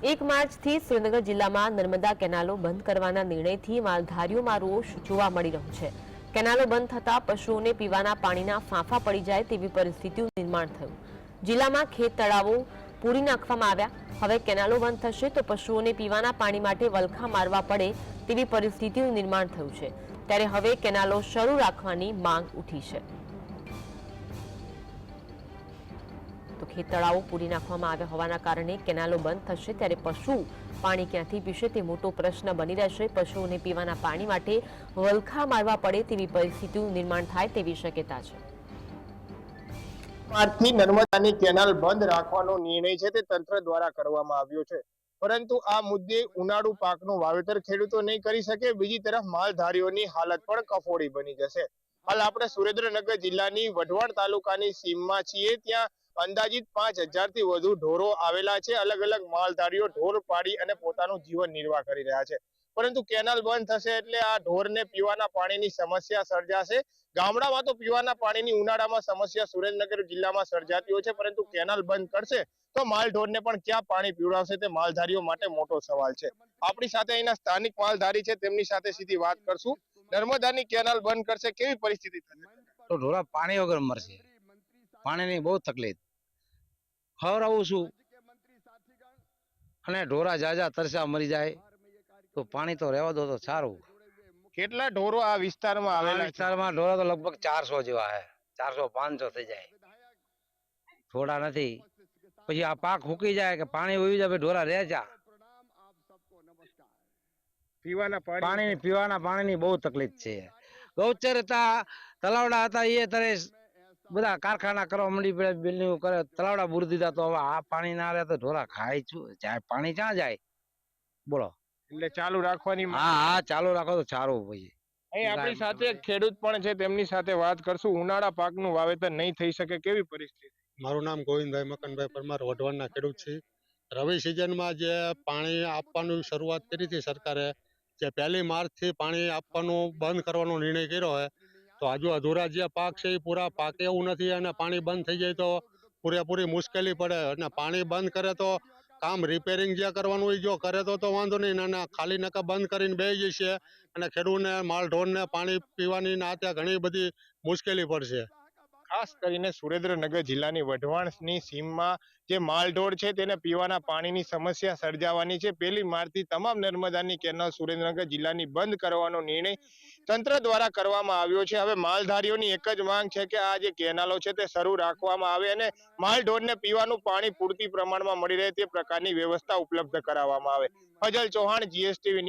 એક માર્ચથી સુરેન્દ્રનગર જિલ્લામાં નર્મદા કેનાલો બંધ કરવાના નિર્ણયથી માલધારીઓમાં રોષ જોવા મળી રહ્યો છે. કેનાલો બંધ થતાં પશુઓને પીવાના પાણીના ફાંફા પડી જાય તેવી પરિસ્થિતિનું નિર્માણ થયું. જિલ્લામાં ખેત તળાવો પૂરી નાખવામાં આવ્યા. હવે કેનાલો બંધ થશે તો પશુઓને પીવાના પાણી માટે વલખા મારવા પડે તેવી પરિસ્થિતિનું નિર્માણ થયું છે. ત્યારે હવે કેનાલો શરૂ રાખવાની માંગ ઉઠી છે. તો ખેત તળાવો પૂરી નાખવામાં આવ્યા હોવાના કારણે કેનાલો બંધ થશે ત્યારે પશુ પાણી ક્યાંથી પીશે તે મોટો પ્રશ્ન બની રહેશે. પશુઓને પીવાના પાણી માટે વલખા મારવા પડે તેવી પરિસ્થિતિનું નિર્માણ થાય તેવી શક્યતા છે. માર્ચથી નર્મદાની કેનાલ બંધ રાખવાનો નિર્ણય છે તે તંત્ર દ્વારા કરવામાં આવ્યો છે. પરંતુ આ મુદ્દે ઉનાળુ પાકનું વાવેતર ખેડૂતો નહીં કરી શકે. બીજી તરફ માલધારીઓની હાલત પણ કફોડી બની જશે. હાલ આપણે સુરેન્દ્રનગર જિલ્લાની વઢવાણ તાલુકાની સીમમાં છીએ. ત્યાં અંદાજિત પાંચ હજારથી વધુ ઢોરો આવેલા છે. અલગ અલગ માલધારીઓ ઢોર પાડી અને પોતાનું જીવન નિર્વાહ કરી રહ્યા છે. પરંતુ કેનાલ બંધ થશે એટલે આ ઢોરને પીવાના પાણીની સમસ્યા સર્જાશે. ગામડામાં તો પીવાના પાણીની ઉનાળામાં સમસ્યા સુરેન્દ્રનગર જિલ્લામાં સર્જાતી હોય છે. પરંતુ કેનાલ બંધ કરશે તો માલઢોરને પણ ક્યાં પાણી પીવડાવશે તે માલધારીઓ માટે મોટો સવાલ છે. આપણી સાથે અહીંના સ્થાનિક માલધારી છે. તેમની સાથે સીધી વાત કરશું. નર્મદાની કેનાલ બંધ કરશે. કેવી પરિસ્થિતિ થશે? તો ઢોરા પાણી વગર મરશે. પાણીની બહુ તકલીફ. ખવડાવું છું. અને ઢોરા જાજા તરસા મરી જાય. તો પાણી તો રહેવા દો તો સારું. કેટલા ઢોરો આ વિસ્તારમાં આવેલા વિસ્તારમાં ઢોરા તો લગભગ ચારસો જેવા છે. ચારસો પાંચસો થઈ જાય. થોડા નથી. પછી આ પાક હુકી જાય કે પાણી ઉઈ જાય ઢોરા રહે જા. પીવાના પાણી પાણી પીવાના પાણીની બહુ તકલીફ છે. ગૌચર હતા તલાવડા હતા એ તરે બધા કારખાના કરવા મંડી પડ્યા બિલ્ડિંગ કરે તલાવડા બુરી દીધા તો હવે આ પાણી ના રહે તો ઢોરા ખાય છું જાય પાણી ક્યાં જાય? બોલો. એટલે ચાલુ રાખવાની. હા હા ચાલુ રાખો તો સારું પછી. અહીં આપણી સાથે એક ખેડૂત પણ છે તેમની સાથે વાત કરશું. ઉનાળા પાકનું વાવેતર નહીં થઈ શકે કેવી પરિસ્થિતિ? મારું નામ ગોવિંદભાઈ મકનભાઈ પરમાર વઢવાણના ખેડૂત છે. રવિ સિઝનમાં જે પાણી આપવાનું શરૂઆત કરી હતી સરકારે જે પહેલી માર્ચથી પાણી આપવાનું બંધ કરવાનો નિર્ણય કર્યો છે તો હજુ અધૂરા જે પાક છે એ પૂરા પાકે એવું નથી અને પાણી બંધ થઈ જાય તો પૂરેપૂરી મુશ્કેલી પડે અને પાણી બંધ કરે તો કામ રિપેરિંગ જે કરવાનું હોય જો કરે તો તો વાંધો નહીં અને ખાલી નકા બંધ કરીને બે જશે અને ખેડૂતને માલ ઢોરને પાણી પીવાની ને આ ત્યાં ઘણી બધી મુશ્કેલી પડશે. ખાસ કરીને સુરેન્દ્રનગર જિલ્લાની વઢવાણની સીમમાં જે માલઢોળ છે તેને પીવાના પાણીની સમસ્યા સર્જાવાની છે. પહેલી માર્ચથી તમામ નર્મદાની કેનાલ સુરેન્દ્રનગર જિલ્લાની બંધ કરવાનો નિર્ણય તંત્ર દ્વારા કરવામાં આવ્યો છે. હવે માલધારીઓની એક જ માંગ છે કે આ જે કેનાલો છે તે શરૂ રાખવામાં આવે અને માલઢોળને પીવાનું પાણી પૂરતી પ્રમાણમાં મળી રહે તે પ્રકારની વ્યવસ્થા ઉપલબ્ધ કરાવવામાં આવે. ફજલ ચૌહાણ જીએસટીવી